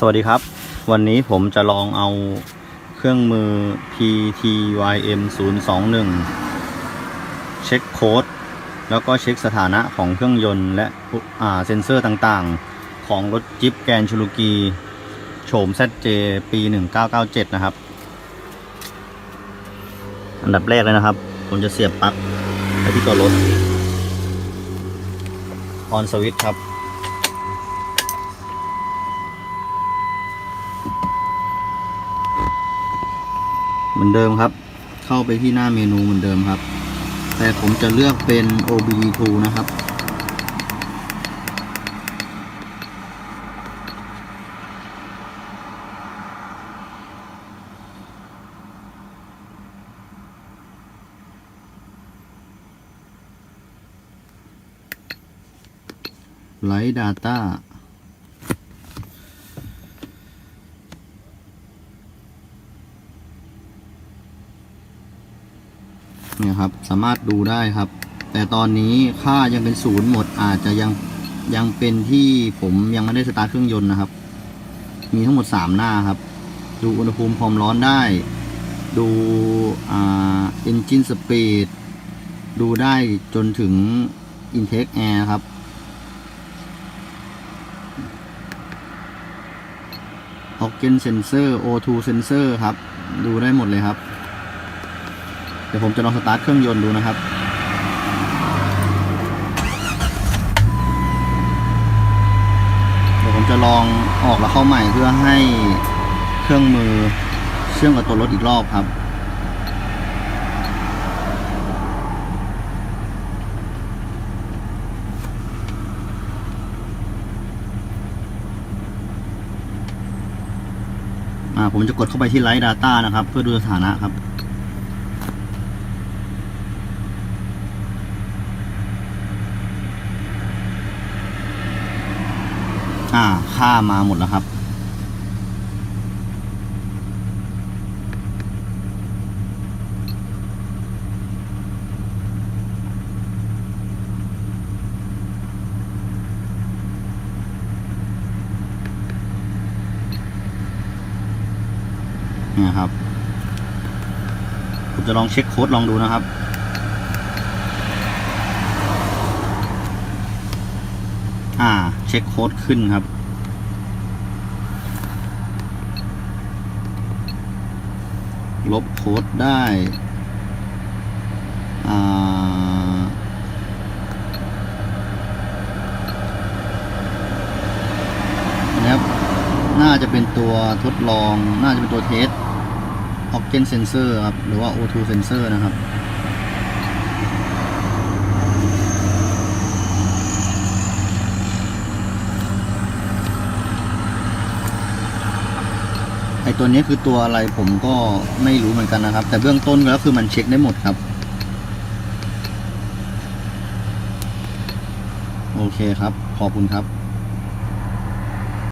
สวัสดีครับ วันนี้ผมจะลองเอาเครื่องมือ PTYM 021เช็คโค้ดแล้วก็เช็คสถานะของเครื่องยนต์ และอ่าเซ็นเซอร์ต่างๆ ของรถจิ๊ปแกนชูลูกี โฉม ZJ ปี 1997 นะครับ อันดับแรกเลยนะครับ ผมจะเสียบปลั๊กไปที่ตัวรถ ออนสวิตช์ครับ เหมือนเดิมครับ เข้าไปที่หน้าเมนูเหมือนเดิมครับ แต่ผมจะเลือกเป็น OBD2 นะครับ Light Data เนี่ยครับสามารถดูได้ครับ แต่ตอนนี้ค่ายังเป็นศูนย์หมดอาจจะยังยังเป็นที่ผมยังไม่ได้สตาร์ทเครื่องยนต์นะครับ มีทั้งหมด 3 หน้าครับ ดูอุณหภูมิความร้อนได้ ดูอ่า engine speed ดูได้จนถึง intake air ครับ oxygen sensor O2 sensor ครับ ดูได้หมดเลยครับ เดี๋ยวผมจะลองสตาร์ทเครื่องยนต์ดูนะครับเดี๋ยวผมจะลองออกแล้วเข้าใหม่เพื่อให้เครื่องมือเชื่อมกับตัวรถอีกรอบครับอ่าผมจะกดเข้าไปที่ Light Data นะครับ เพื่อดูสถานะครับ อ่าค่ามาหมดแล้วครับนี่ครับ ผมจะลองเช็คโค้ดลองดูนะครับ อ่า เช็คโค้ดขึ้นครับ ลบโค้ดได้ อ่านนี้ครับ น่าจะเป็นตัวทดลอง น่าจะเป็นตัวเทส Oxygen Sensor ครับ หรือว่า O2 Sensor นะครับ อตัวนี้คือตัวอะไรผมก็ไม่รู้เหมือนกันนะครับ แต่เบื้องต้นก็คือมันเช็คได้หมดครับ โอเคครับ ขอบคุณครับ